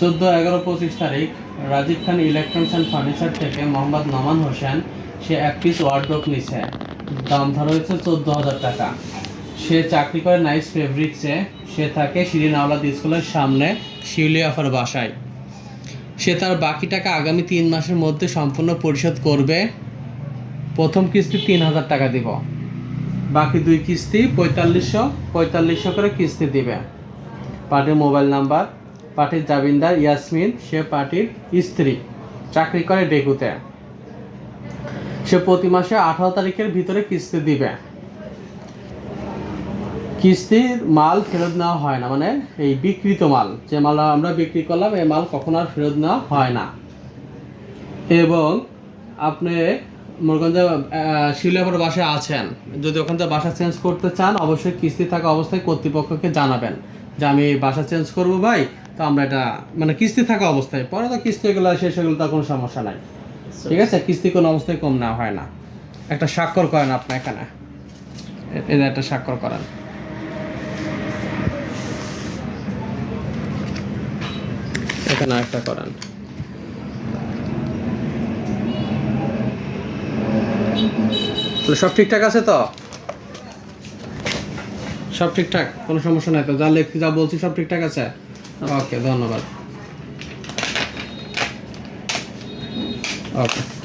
চোদ্দ এগারো পঁচিশ তারিখ Rajib Khan electronics and furniture থেকে মোহাম্মদ নমান হোসেন, সে এক পিস ওয়ার্ড্রপ নিছে। দাম ধরা হয়েছে চোদ্দ হাজার টাকা। সে চাকরি করে নাইস ফেব্রিক্সে সে থাকে শিরিন আওলাদ স্কুলের সামনে শিউলি আফার বাসায়। সে তার বাকি টাকা আগামী তিন মাসের মধ্যে সম্পূর্ণ পরিশোধ করবে। প্রথম কিস্তি তিন হাজার টাকা দিব। বাকি দুই কিস্তি পঁয়তাল্লিশশো পঁয়তাল্লিশশো করে কিস্তি দিবে। পার্টির মোবাইল নাম্বার পার্টির জাবিনদার ইয়াসমিন, সে পার্টির স্ত্রী। চাকরি করে ডেকুতে। সে প্রতি মাসে আঠারো তারিখের ভিতরে কিস্তি দিবে। কিস্তির মাল ফেরত নেওয়া হয় না মানে এই বিক্রিত মাল। যে মাল আমরা বিক্রি করলাম, এই মাল কখনো আর ফেরত নেওয়া হয় না। এবং আপনি মোরগঞ্জে শিলিয়াপুর বাসায় আছেন। যদি ওখান থেকে বাসা চেঞ্জ করতে চান, অবশ্যই কিস্তি থাকা অবস্থায় কর্তৃপক্ষকে জানাবেন যে আমি বাসা চেঞ্জ করব ভাই তো আমরা এটা মানে কিস্তি থাকা অবস্থায়, পরে তো কিস্তিগুলো শেষ হয়ে গেলে তো কোনো সমস্যা নাই। ঠিক আছে? কিস্তি কোনো অবস্থায় কম নেওয়া হয় না। একটা স্বাক্ষর করেন আপনি এখানে। এ- এটা একটা স্বাক্ষর করেন। এখানে একটা করেন। সব ঠিকঠাক আছে তো? সব ঠিকঠাক? কোনো সমস্যা নাই তো? যা লেখ, যা বলছি সব ঠিকঠাক আছে? ওকে ধন্যবাদ। ওকে